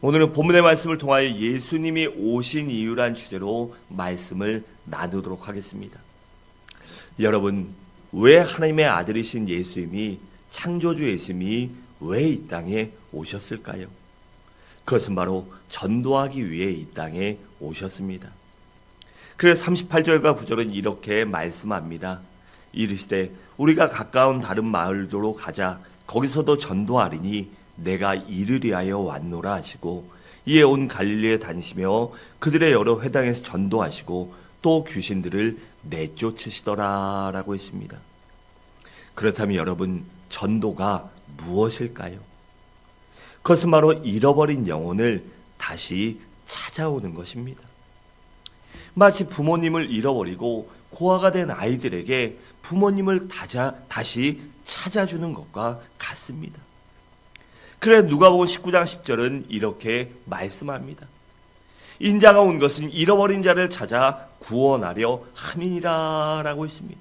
오늘은 본문의 말씀을 통하여 예수님이 오신 이유란 주제로 말씀을 나누도록 하겠습니다. 여러분, 왜 하나님의 아들이신 예수님이 창조주 예수님이 왜 이 땅에 오셨을까요? 그것은 바로 전도하기 위해 이 땅에 오셨습니다. 그래서 38절과 9절은 이렇게 말씀합니다. 이르시되 우리가 가까운 다른 마을도로 가자 거기서도 전도하리니 내가 이르리 하여 왔노라 하시고 이에 온 갈릴리에 다니시며 그들의 여러 회당에서 전도하시고 또 귀신들을 내쫓으시더라라고 했습니다. 그렇다면 여러분 전도가 무엇일까요? 그것은 바로 잃어버린 영혼을 다시 찾아오는 것입니다. 마치 부모님을 잃어버리고 고아가 된 아이들에게 부모님을 다자, 다시 찾아주는 것과 같습니다. 그래 누가복음 19장 10절은 이렇게 말씀합니다. 인자가 온 것은 잃어버린 자를 찾아 구원하려 함이니라라고 했습니다.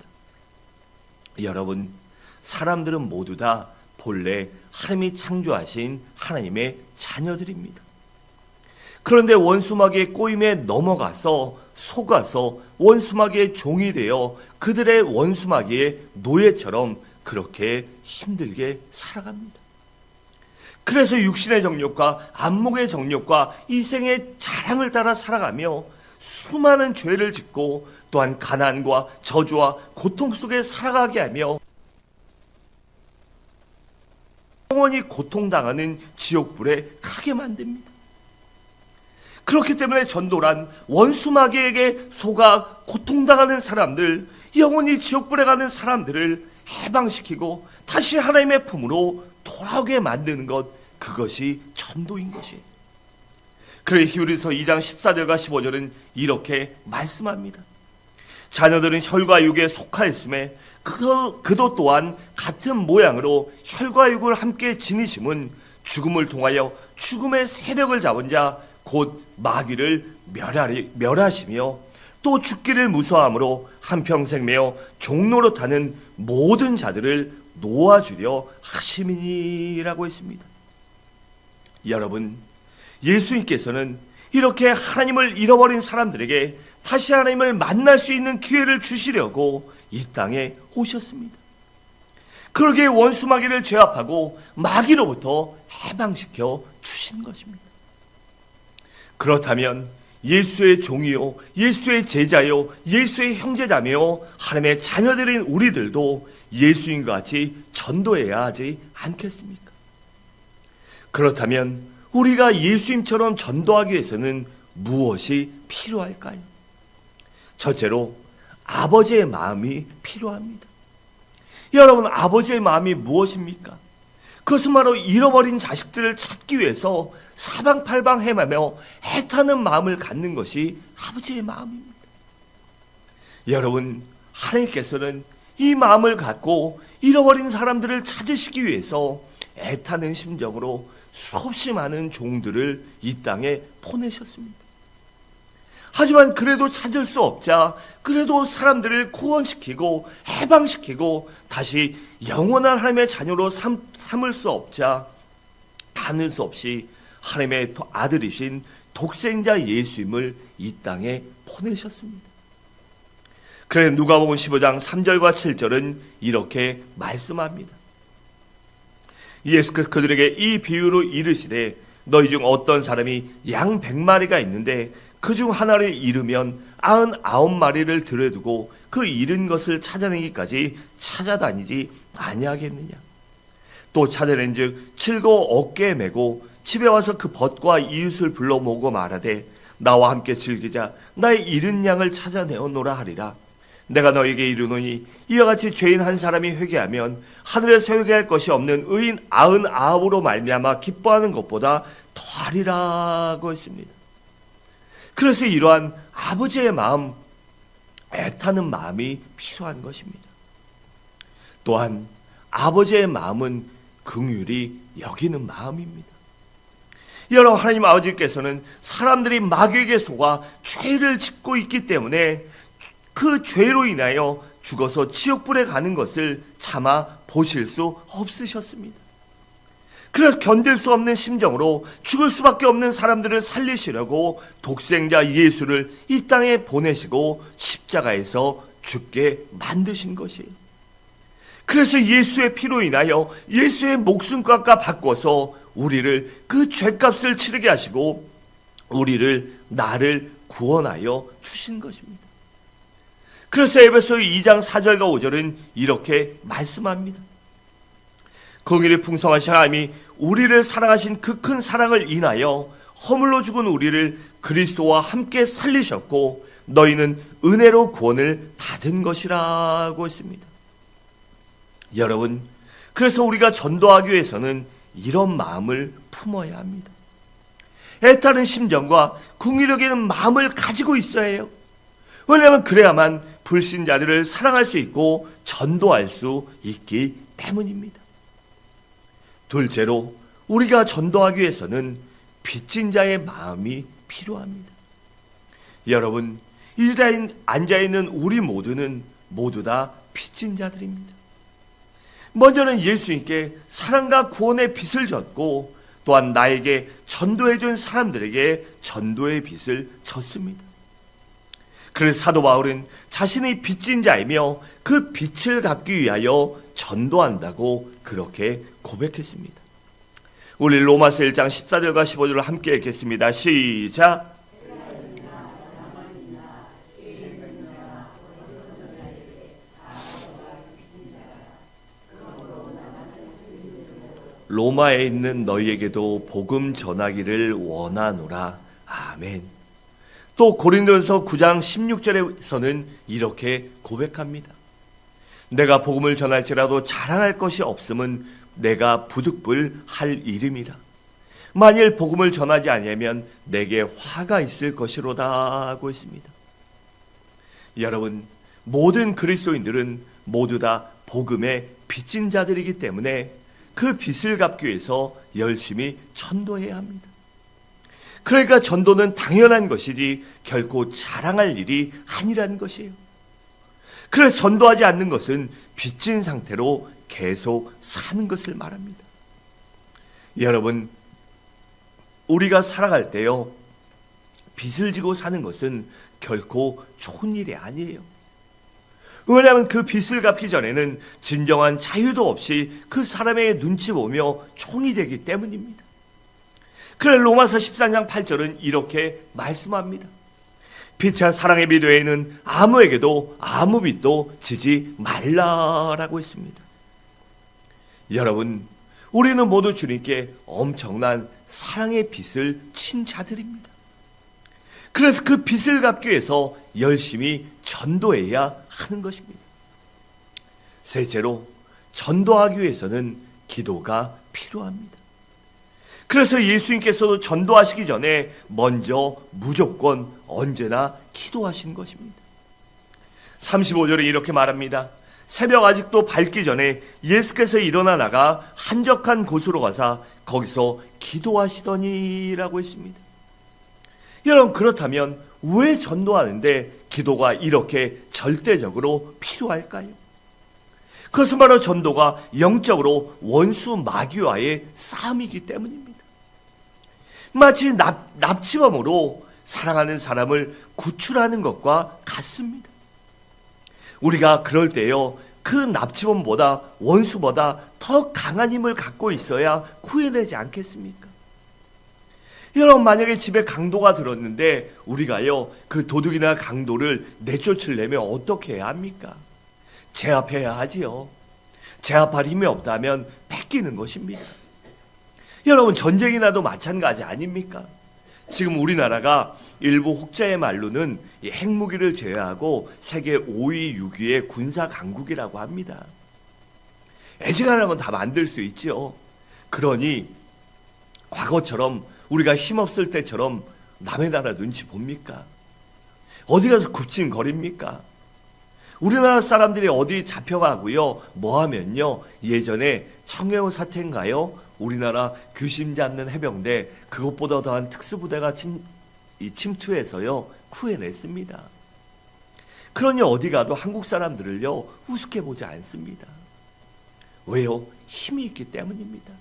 여러분, 사람들은 모두 다 본래 하나님이 창조하신 하나님의 자녀들입니다. 그런데 원수마귀의 꼬임에 넘어가서 속아서 원수마귀의 종이 되어 그들의 원수마귀의 노예처럼 그렇게 힘들게 살아갑니다. 그래서 육신의 정욕과 안목의 정욕과 이생의 자랑을 따라 살아가며 수많은 죄를 짓고 또한 가난과 저주와 고통 속에 살아가게 하며 영원히 고통당하는 지옥불에 가게 만듭니다. 그렇기 때문에 전도란 원수마귀에게 속아 고통당하는 사람들, 영원히 지옥불에 가는 사람들을 해방시키고 다시 하나님의 품으로 돌아오게 만드는 것, 그것이 전도인 것이에요. 그래 히브리서 2장 14절과 15절은 이렇게 말씀합니다. 자녀들은 혈과 육에 속하였음에 그도, 그도 또한 같은 모양으로 혈과 육을 함께 지니심은 죽음을 통하여 죽음의 세력을 잡은 자 곧 마귀를 멸하리, 멸하시며 또 죽기를 무서함으로 한평생 매어 종로로 타는 모든 자들을 놓아주려 하심이니라고 했습니다. 여러분, 예수님께서는 이렇게 하나님을 잃어버린 사람들에게 다시 하나님을 만날 수 있는 기회를 주시려고 이 땅에 오셨습니다. 그러기에 원수 마귀를 제압하고 마귀로부터 해방시켜 주신 것입니다. 그렇다면 예수의 종이요, 예수의 제자요, 예수의 형제자매요, 하나님의 자녀들인 우리들도 예수님과 같이 전도해야 하지 않겠습니까? 그렇다면 우리가 예수님처럼 전도하기 위해서는 무엇이 필요할까요? 첫째로 아버지의 마음이 필요합니다. 여러분, 아버지의 마음이 무엇입니까? 그것은 바로 잃어버린 자식들을 찾기 위해서 사방팔방 헤매며 애타는 마음을 갖는 것이 아버지의 마음입니다. 여러분, 하나님께서는 이 마음을 갖고 잃어버린 사람들을 찾으시기 위해서 애타는 심정으로 수없이 많은 종들을 이 땅에 보내셨습니다. 하지만 그래도 찾을 수 없자 그래도 사람들을 구원시키고 해방시키고 다시 영원한 하나님의 자녀로 삼, 삼을 수 없자 하는 수 없이 하나님의 아들이신 독생자 예수님을 이 땅에 보내셨습니다. 그래 누가복음 15장 3절과 7절은 이렇게 말씀합니다. 예수께서 그들에게 이 비유로 이르시되 너희 중 어떤 사람이 양 백마리가 있는데 그 중 하나를 잃으면 아흔 아홉 마리를 들여두고 그 잃은 것을 찾아내기까지 찾아다니지 아니하겠느냐? 또 찾아낸즉 즐거워 어깨에 메고 집에 와서 그 벗과 이웃을 불러 모고 말하되 나와 함께 즐기자. 나의 잃은 양을 찾아내어노라 하리라 내가 너에게 이르노니 이와 같이 죄인 한 사람이 회개하면 하늘에서 회개할 것이 없는 의인 아흔 아홉으로 말미암아 기뻐하는 것보다 더하리라고 했습니다. 그래서 이러한 아버지의 마음, 애타는 마음이 필요한 것입니다. 또한 아버지의 마음은 긍휼이 여기는 마음입니다. 여러분 하나님 아버지께서는 사람들이 마귀에게 속아 죄를 짓고 있기 때문에 그 죄로 인하여 죽어서 지옥불에 가는 것을 참아 보실 수 없으셨습니다. 그래서 견딜 수 없는 심정으로 죽을 수밖에 없는 사람들을 살리시려고 독생자 예수를 이 땅에 보내시고 십자가에서 죽게 만드신 것이에요. 그래서 예수의 피로 인하여 예수의 목숨값과 바꿔서 우리를 그 죄값을 치르게 하시고 우리를 나를 구원하여 주신 것입니다. 그래서 에베소 2장 4절과 5절은 이렇게 말씀합니다. 긍휼이 풍성하신 하나님이 우리를 사랑하신 그 큰 사랑을 인하여 허물로 죽은 우리를 그리스도와 함께 살리셨고 너희는 은혜로 구원을 받은 것이라고 했습니다. 여러분, 그래서 우리가 전도하기 위해서는 이런 마음을 품어야 합니다. 애타는 심정과 궁리력 있는 마음을 가지고 있어야 해요. 왜냐하면 그래야만 불신자들을 사랑할 수 있고 전도할 수 있기 때문입니다. 둘째로 우리가 전도하기 위해서는 빚진 자의 마음이 필요합니다. 여러분, 이 자리에 앉아있는 우리 모두는 모두 다 빚진 자들입니다. 먼저는 예수님께 사랑과 구원의 빚을 졌고 또한 나에게 전도해준 사람들에게 전도의 빚을 졌습니다. 그래서 사도 바울은 자신이 빚진 자이며 그 빚을 갚기 위하여 전도한다고 그렇게 고백했습니다. 우리 로마서 1장 14절과 15절을 함께 읽겠습니다. 시작. 로마에 있는 너희에게도 복음 전하기를 원하노라. 아멘. 또 고린도전서 9장 16절에서는 이렇게 고백합니다. 내가 복음을 전할지라도 자랑할 것이 없음은 내가 부득불 할 일임이라. 만일 복음을 전하지 아니하면 내게 화가 있을 것이로다 하고 있습니다. 여러분, 모든 그리스도인들은 모두 다 복음의 빚진 자들이기 때문에 그 빚을 갚기 위해서 열심히 전도해야 합니다. 그러니까 전도는 당연한 것이지 결코 자랑할 일이 아니라는 것이에요. 그래서 전도하지 않는 것은 빚진 상태로 계속 사는 것을 말합니다. 여러분, 우리가 살아갈 때요, 빚을 지고 사는 것은 결코 좋은 일이 아니에요. 왜냐하면 그 빚을 갚기 전에는 진정한 자유도 없이 그 사람의 눈치 보며 총이 되기 때문입니다. 그래 로마서 14장 8절은 이렇게 말씀합니다. 피차 사랑의 비도에는 아무에게도 아무 빚도 지지 말라라고 했습니다. 여러분, 우리는 모두 주님께 엄청난 사랑의 빚을 친 자들입니다. 그래서 그 빚을 갚기 위해서 열심히 전도해야 하는 것입니다. 셋째로, 전도하기 위해서는 기도가 필요합니다. 그래서 예수님께서도 전도하시기 전에 먼저 무조건 언제나 기도하신 것입니다. 35절에 이렇게 말합니다. 새벽 아직도 밝기 전에 예수께서 일어나 나가 한적한 곳으로 가사 거기서 기도하시더니라고 했습니다. 여러분 그렇다면 왜 전도하는데 기도가 이렇게 절대적으로 필요할까요? 그것은 바로 전도가 영적으로 원수 마귀와의 싸움이기 때문입니다. 마치 납, 납치범으로 사랑하는 사람을 구출하는 것과 같습니다. 우리가 그럴 때요, 그 납치범보다 원수보다 더 강한 힘을 갖고 있어야 구해내지 않겠습니까? 여러분, 만약에 집에 강도가 들었는데 우리가요, 그 도둑이나 강도를 내쫓으려면 어떻게 해야 합니까? 제압해야 하지요. 제압할 힘이 없다면 뺏기는 것입니다. 여러분, 전쟁이 나도 마찬가지 아닙니까? 지금 우리나라가 일부 혹자의 말로는 핵무기를 제외하고 세계 5위, 6위의 군사 강국이라고 합니다. 애지간한 건 다 만들 수 있죠. 그러니 과거처럼 우리가 힘없을 때처럼 남의 나라 눈치 봅니까? 어디 가서 굽진거립니까? 우리나라 사람들이 어디 잡혀가고요, 뭐 하면요, 예전에 청해호 사태인가요? 우리나라 귀심 잡는 해병대, 그것보다 더한 특수부대가 침, 이 침투해서요, 구해냈습니다. 그러니 어디 가도 한국 사람들을요, 우습게 보지 않습니다. 왜요? 힘이 있기 때문입니다.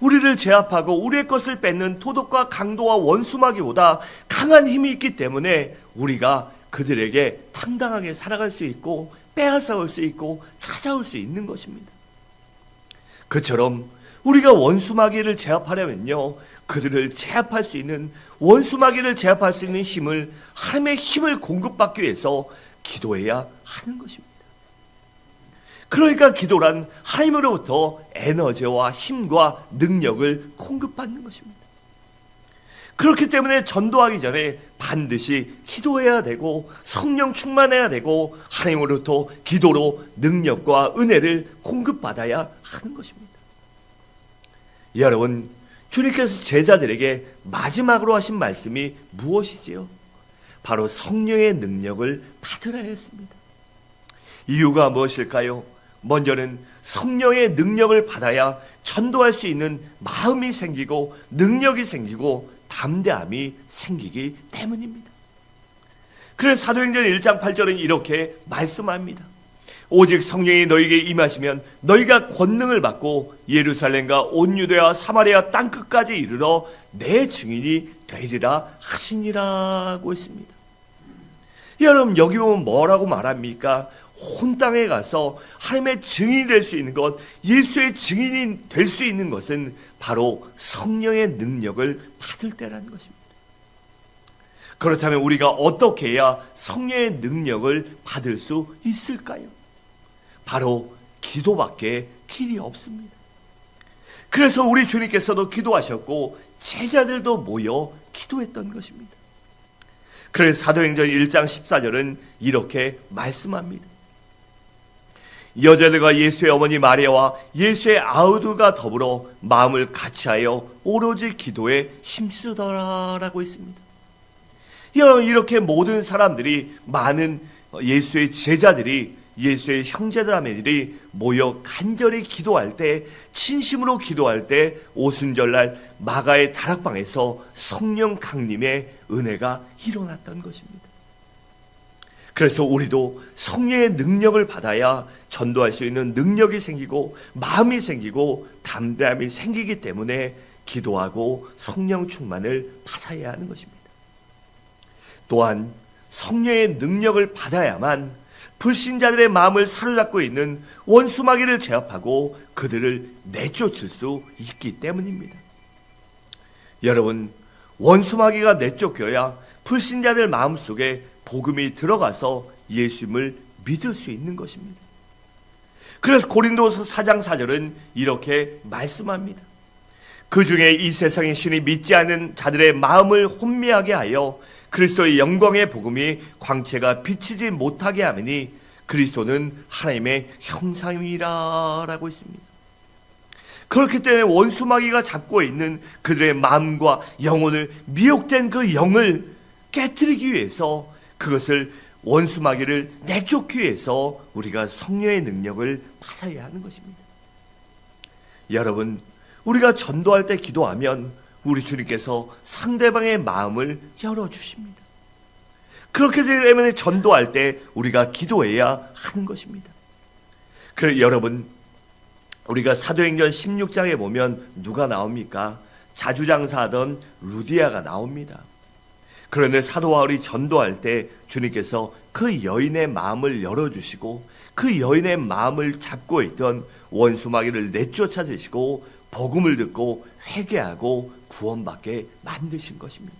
우리를 제압하고 우리의 것을 뺏는 도덕과 강도와 원수마귀보다 강한 힘이 있기 때문에 우리가 그들에게 당당하게 살아갈 수 있고 빼앗아올 수 있고 찾아올 수 있는 것입니다. 그처럼 우리가 원수마귀를 제압하려면요. 그들을 제압할 수 있는 원수마귀를 제압할 수 있는 힘을 하나님의 힘을 공급받기 위해서 기도해야 하는 것입니다. 그러니까 기도란 하나님으로부터 에너지와 힘과 능력을 공급받는 것입니다. 그렇기 때문에 전도하기 전에 반드시 기도해야 되고 성령 충만해야 되고 하나님으로부터 기도로 능력과 은혜를 공급받아야 하는 것입니다. 여러분, 주님께서 제자들에게 마지막으로 하신 말씀이 무엇이지요? 바로 성령의 능력을 받으라 했습니다. 이유가 무엇일까요? 먼저는 성령의 능력을 받아야 전도할 수 있는 마음이 생기고 능력이 생기고 담대함이 생기기 때문입니다. 그래서 사도행전 1장 8절은 이렇게 말씀합니다. 오직 성령이 너에게 임하시면 너희가 권능을 받고 예루살렘과 온 유대와 사마리아 땅 끝까지 이르러 내 증인이 되리라 하시니라고 했습니다. 여러분 여기 보면 뭐라고 말합니까? 온 땅에 가서 하나님의 증인이 될 수 있는 것, 예수의 증인이 될 수 있는 것은 바로 성령의 능력을 받을 때라는 것입니다. 그렇다면 우리가 어떻게 해야 성령의 능력을 받을 수 있을까요? 바로 기도밖에 길이 없습니다. 그래서 우리 주님께서도 기도하셨고 제자들도 모여 기도했던 것입니다. 그래서 사도행전 1장 14절은 이렇게 말씀합니다. 여자들과 예수의 어머니 마리아와 예수의 아우두가 더불어 마음을 같이하여 오로지 기도에 힘쓰더라라고 했습니다. 여러분 이렇게 모든 사람들이 많은 예수의 제자들이 예수의 형제자매들이 모여 간절히 기도할 때 진심으로 기도할 때 오순절날 마가의 다락방에서 성령 강림의 은혜가 일어났던 것입니다. 그래서 우리도 성령의 능력을 받아야 전도할 수 있는 능력이 생기고 마음이 생기고 담대함이 생기기 때문에 기도하고 성령 충만을 받아야 하는 것입니다. 또한 성령의 능력을 받아야만 불신자들의 마음을 사로잡고 있는 원수마귀를 제압하고 그들을 내쫓을 수 있기 때문입니다. 여러분, 원수마귀가 내쫓겨야 불신자들 마음 속에 복음이 들어가서 예수님을 믿을 수 있는 것입니다. 그래서 고린도서 4장 4절은 이렇게 말씀합니다. 그 중에 이 세상의 신이 믿지 않는 자들의 마음을 혼미하게 하여 그리스도의 영광의 복음이 광채가 비치지 못하게 하매니 그리스도는 하나님의 형상이라라고 있습니다. 그렇기 때문에 원수마귀가 잡고 있는 그들의 마음과 영혼을 미혹된 그 영을 깨뜨리기 위해서 그것을 원수마귀를 내쫓기 위해서 우리가 성령의 능력을 받아야 하는 것입니다. 여러분, 우리가 전도할 때 기도하면 우리 주님께서 상대방의 마음을 열어주십니다. 그렇게 되면 전도할 때 우리가 기도해야 하는 것입니다. 그래 여러분, 우리가 사도행전 16장에 보면 누가 나옵니까? 자주장사하던 루디아가 나옵니다. 그런데 사도 바울이 전도할 때 주님께서 그 여인의 마음을 열어주시고 그 여인의 마음을 잡고 있던 원수마귀를 내쫓아주시고 복음을 듣고 회개하고 구원받게 만드신 것입니다.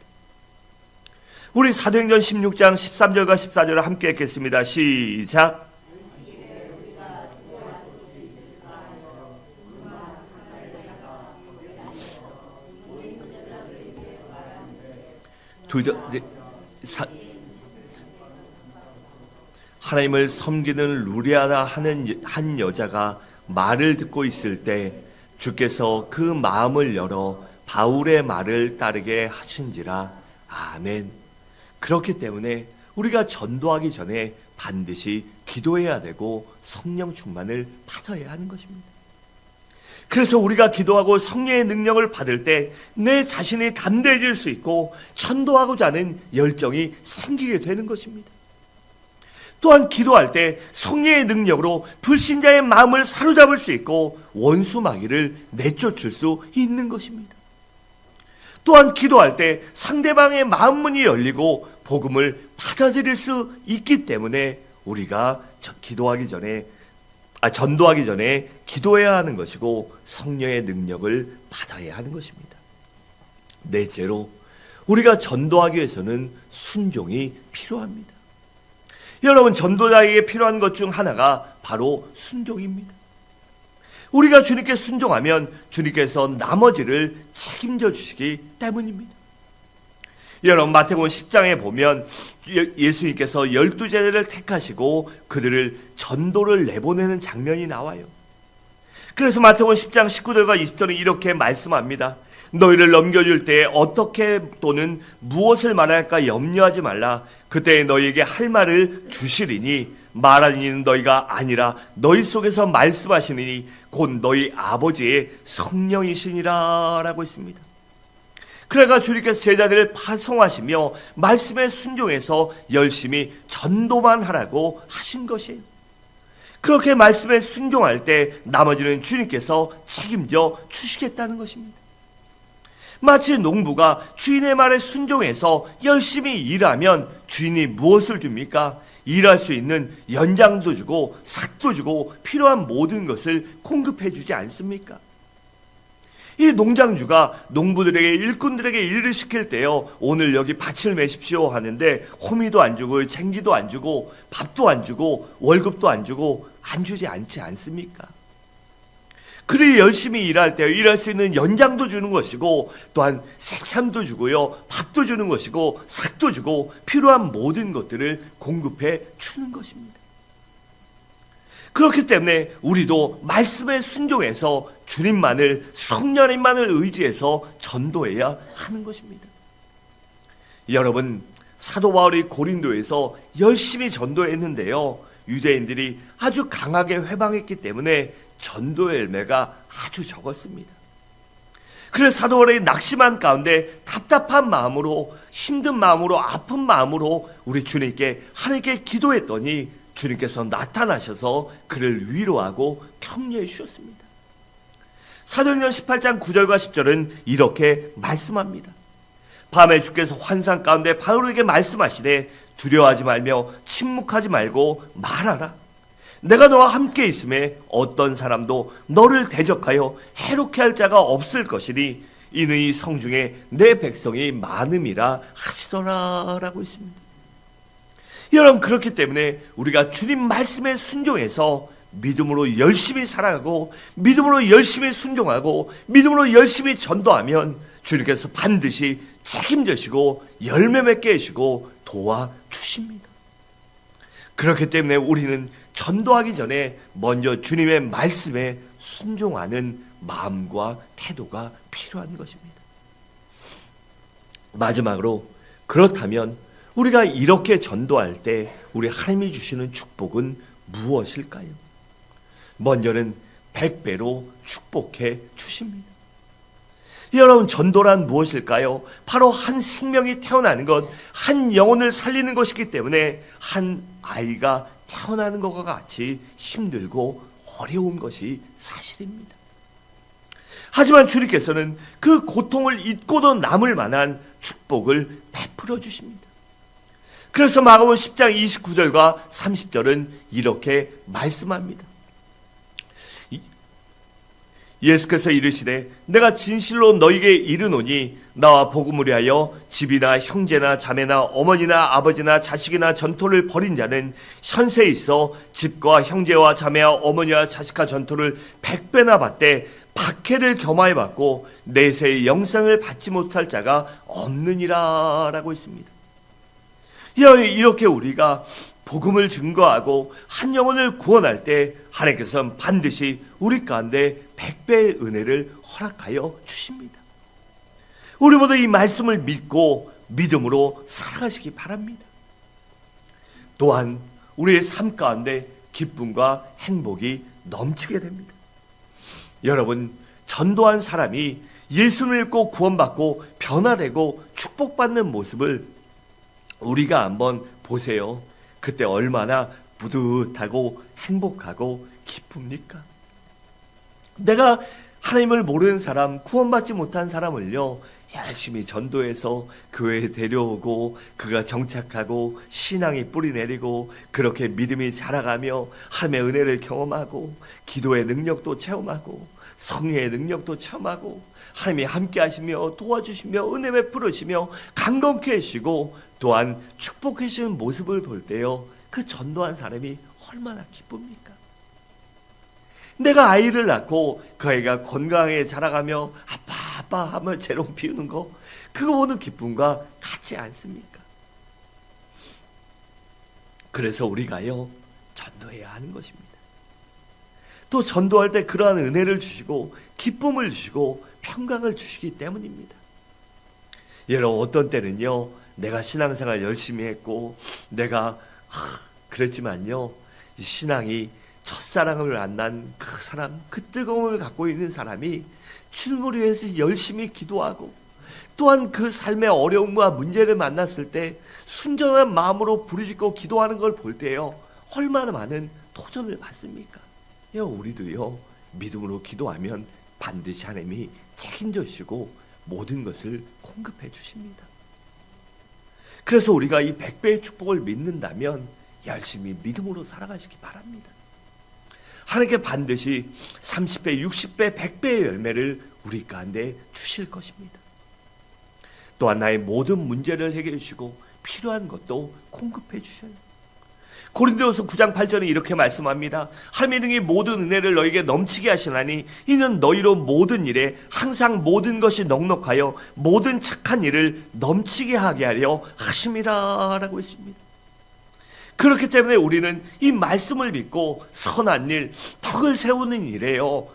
우리 사도행전 16장 13절과 14절을 함께 읽겠습니다. 시작. 두, 네, 사, 하나님을 섬기는 루리아다 하는 한 여자가 말을 듣고 있을 때 주께서 그 마음을 열어 바울의 말을 따르게 하신지라. 아멘. 그렇기 때문에 우리가 전도하기 전에 반드시 기도해야 되고 성령 충만을 받아야 하는 것입니다. 그래서 우리가 기도하고 성령의 능력을 받을 때 내 자신이 담대해질 수 있고 전도하고자 하는 열정이 생기게 되는 것입니다. 또한 기도할 때 성령의 능력으로 불신자의 마음을 사로잡을 수 있고 원수 마귀를 내쫓을 수 있는 것입니다. 또한 기도할 때 상대방의 마음문이 열리고 복음을 받아들일 수 있기 때문에 우리가 저 기도하기 전에 아 전도하기 전에 기도해야 하는 것이고 성령의 능력을 받아야 하는 것입니다. 넷째로 우리가 전도하기 위해서는 순종이 필요합니다. 여러분 전도자에게 필요한 것 중 하나가 바로 순종입니다. 우리가 주님께 순종하면 주님께서 나머지를 책임져 주시기 때문입니다. 여러분 마태복음 10장에 보면 예- 예수님께서 열두 제자를 택하시고 그들을 전도를 내보내는 장면이 나와요. 그래서 마태복음 10장 19절과 20절은 이렇게 말씀합니다. 너희를 넘겨줄 때 어떻게 또는 무엇을 말할까 염려하지 말라. 그때 너희에게 할 말을 주시리니 말하는 이는 너희가 아니라 너희 속에서 말씀하시니 곧 너희 아버지의 성령이시니라 라고 했습니다. 그래가 주님께서 제자들을 파송하시며 말씀에 순종해서 열심히 전도만 하라고 하신 것이에요. 그렇게 말씀에 순종할 때 나머지는 주님께서 책임져 주시겠다는 것입니다. 마치 농부가 주인의 말에 순종해서 열심히 일하면 주인이 무엇을 줍니까? 일할 수 있는 연장도 주고 삭도 주고 필요한 모든 것을 공급해 주지 않습니까? 이 농장주가 농부들에게 일꾼들에게 일을 시킬 때요 오늘 여기 밭을 매십시오 하는데 호미도 안 주고 쟁기도 안 주고 밥도 안 주고 월급도 안 주고 안 주지 않지 않습니까? 그리 열심히 일할 때 일할 수 있는 연장도 주는 것이고 또한 새참도 주고요 밥도 주는 것이고 삭도 주고 필요한 모든 것들을 공급해 주는 것입니다. 그렇기 때문에 우리도 말씀에 순종해서 주님만을 성령님만을 의지해서 전도해야 하는 것입니다. 여러분 사도 바울이 고린도에서 열심히 전도했는데요. 유대인들이 아주 강하게 회방했기 때문에 전도의 열매가 아주 적었습니다. 그래서 사도 바울이 낙심한 가운데 답답한 마음으로 힘든 마음으로 아픈 마음으로 우리 주님께 하나님께 기도했더니 주님께서 나타나셔서 그를 위로하고 격려해 주셨습니다. 사도행전 18장 9절과 10절은 이렇게 말씀합니다. 밤에 주께서 환상 가운데 바울에게 말씀하시되 두려워하지 말며 침묵하지 말고 말하라. 내가 너와 함께 있음에 어떤 사람도 너를 대적하여 해롭게 할 자가 없을 것이니 이는 이 성중에 내 백성이 많음이라 하시더라라고 있습니다. 여러분 그렇기 때문에 우리가 주님 말씀에 순종해서 믿음으로 열심히 살아가고 믿음으로 열심히 순종하고 믿음으로 열심히 전도하면 주님께서 반드시 책임져시고 열매 맺게 해주시고 도와주십니다. 그렇기 때문에 우리는 전도하기 전에 먼저 주님의 말씀에 순종하는 마음과 태도가 필요한 것입니다. 마지막으로 그렇다면 우리가 이렇게 전도할 때 우리 하나님이 주시는 축복은 무엇일까요? 먼저는 백배로 축복해 주십니다. 여러분 전도란 무엇일까요? 바로 한 생명이 태어나는 것, 한 영혼을 살리는 것이기 때문에 한 아이가 태어나는 것과 같이 힘들고 어려운 것이 사실입니다. 하지만 주님께서는 그 고통을 잊고도 남을 만한 축복을 베풀어 주십니다. 그래서 마가복음 10장 29절과 30절은 이렇게 말씀합니다. 예수께서 이르시되 내가 진실로 너희에게 이르노니 나와 복음을 위하여 집이나 형제나 자매나 어머니나 아버지나 자식이나 전토를 벌인 자는 현세에 있어 집과 형제와 자매와 어머니와 자식과 전토를 백배나 받되 박해를 겸하여 받고 내세의 영생을 받지 못할 자가 없느니라 라고 했습니다. 이렇게 우리가 복음을 증거하고 한 영혼을 구원할 때 하나님께서는 반드시 우리 가운데 백배의 은혜를 허락하여 주십니다. 우리 모두 이 말씀을 믿고 믿음으로 살아가시기 바랍니다. 또한 우리의 삶 가운데 기쁨과 행복이 넘치게 됩니다. 여러분, 전도한 사람이 예수를 믿고 구원받고 변화되고 축복받는 모습을 우리가 한번 보세요. 그때 얼마나 뿌듯하고 행복하고 기쁩니까? 내가 하나님을 모르는 사람, 구원받지 못한 사람을요, 열심히 전도해서 교회에 데려오고, 그가 정착하고, 신앙이 뿌리 내리고, 그렇게 믿음이 자라가며, 하나님의 은혜를 경험하고, 기도의 능력도 체험하고, 성령의 능력도 체험하고, 하나님이 함께 하시며, 도와주시며, 은혜 베풀으시며, 강건케 하시고, 또한 축복해 주시는 모습을 볼 때요, 그 전도한 사람이 얼마나 기쁩니까? 내가 아이를 낳고 그 아이가 건강하게 자라가며 아빠 아빠 하며 재롱 피우는 거 그거 보는 기쁨과 같지 않습니까? 그래서 우리가요 전도해야 하는 것입니다. 또 전도할 때 그러한 은혜를 주시고 기쁨을 주시고 평강을 주시기 때문입니다. 여러분 어떤 때는요 내가 신앙생활 열심히 했고 내가 하, 그랬지만요 이 신앙이 첫사랑을 만난 그 사람, 그 뜨거움을 갖고 있는 사람이 주님을 위해서 열심히 기도하고 또한 그 삶의 어려움과 문제를 만났을 때 순전한 마음으로 부르짖고 기도하는 걸 볼 때요 얼마나 많은 도전을 받습니까? 여 우리도요 믿음으로 기도하면 반드시 하나님이 책임져 주시고 모든 것을 공급해 주십니다. 그래서 우리가 이 백배의 축복을 믿는다면 열심히 믿음으로 살아가시기 바랍니다. 하나님께 반드시 30배, 60배, 100배의 열매를 우리 가운데 주실 것입니다. 또한 나의 모든 문제를 해결해 주시고 필요한 것도 공급해 주셔요. 고린도서 9장 8절에 이렇게 말씀합니다. 하나님의 등이 모든 은혜를 너에게 넘치게 하시나니 이는 너희로 모든 일에 항상 모든 것이 넉넉하여 모든 착한 일을 넘치게 하게 하려 하심이라라고 했습니다. 그렇기 때문에 우리는 이 말씀을 믿고 선한 일, 덕을 세우는 일에요.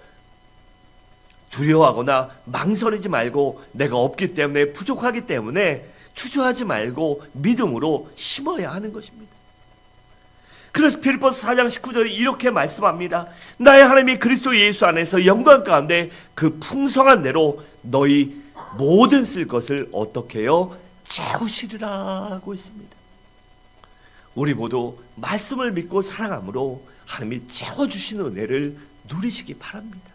두려워하거나 망설이지 말고 내가 없기 때문에 부족하기 때문에 주저하지 말고 믿음으로 심어야 하는 것입니다. 그래서 필리포스 4장 19절에 이렇게 말씀합니다. 나의 하나님이 그리스도 예수 안에서 영광 가운데 그 풍성한 대로 너희 모든 쓸 것을 어떻게 해요? 채우시리라고 했습니다. 우리 모두 말씀을 믿고 사랑함으로 하나님이 채워주시는 은혜를 누리시기 바랍니다.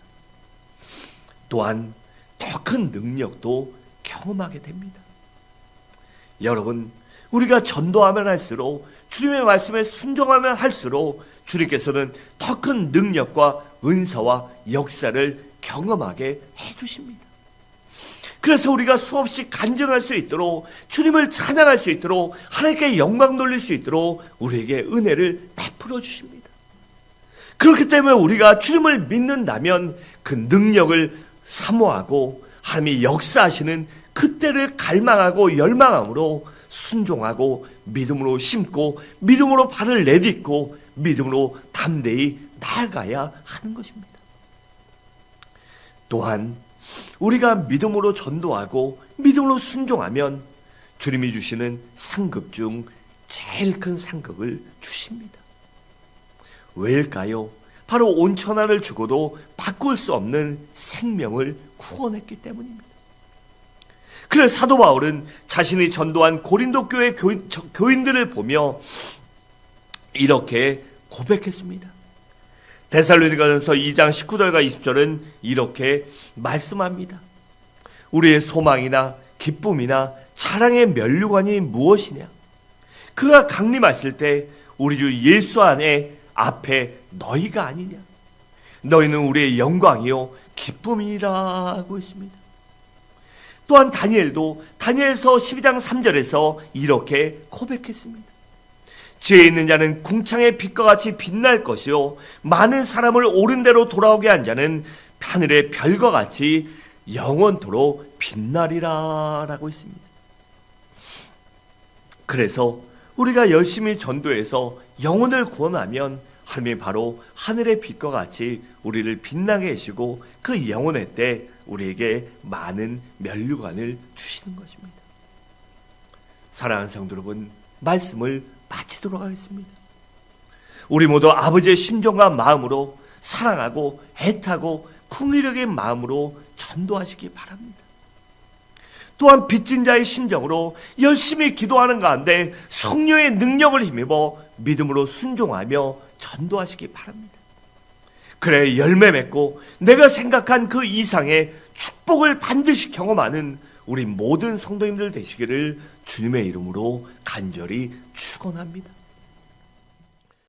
또한 더 큰 능력도 경험하게 됩니다. 여러분, 우리가 전도하면 할수록 주님의 말씀에 순종하면 할수록 주님께서는 더 큰 능력과 은사와 역사를 경험하게 해주십니다. 그래서 우리가 수없이 간증할 수 있도록 주님을 찬양할 수 있도록 하나님께 영광 돌릴 수 있도록 우리에게 은혜를 베풀어 주십니다. 그렇기 때문에 우리가 주님을 믿는다면 그 능력을 사모하고 하나님이 역사하시는 그때를 갈망하고 열망함으로 순종하고 믿음으로 심고 믿음으로 발을 내딛고 믿음으로 담대히 나아가야 하는 것입니다. 또한 우리가 믿음으로 전도하고 믿음으로 순종하면 주님이 주시는 상급 중 제일 큰 상급을 주십니다. 왜일까요? 바로 온천하를 주고도 바꿀 수 없는 생명을 구원했기 때문입니다. 그래서 사도 바울은 자신이 전도한 고린도 교회 교인, 교인들을 보며 이렇게 고백했습니다. 데살로니가전서 2장 19절과 20절은 이렇게 말씀합니다. 우리의 소망이나 기쁨이나 자랑의 면류관이 무엇이냐? 그가 강림하실 때 우리 주 예수 안에 앞에 너희가 아니냐? 너희는 우리의 영광이요 기쁨이라고 했습니다. 또한 다니엘도 다니엘서 12장 3절에서 이렇게 고백했습니다. 지혜 있는 자는 궁창의 빛과 같이 빛날 것이요 많은 사람을 옳은 대로 돌아오게 한 자는 하늘의 별과 같이 영원토록 빛나리라라고 했습니다. 그래서 우리가 열심히 전도해서 영혼을 구원하면 하나님이 바로 하늘의 빛과 같이 우리를 빛나게 해주고 그 영혼의 때 우리에게 많은 면류관을 주시는 것입니다. 사랑하는 성도 여러분, 말씀을 마치도록 하겠습니다. 우리 모두 아버지의 심정과 마음으로 사랑하고 애타고 궁리력의 마음으로 전도하시기 바랍니다. 또한 빚진 자의 심정으로 열심히 기도하는 가운데 성령의 능력을 힘입어 믿음으로 순종하며 전도하시기 바랍니다. 그래 열매 맺고 내가 생각한 그 이상의 축복을 반드시 경험하는 우리 모든 성도님들 되시기를 주님의 이름으로 간절히 축원합니다.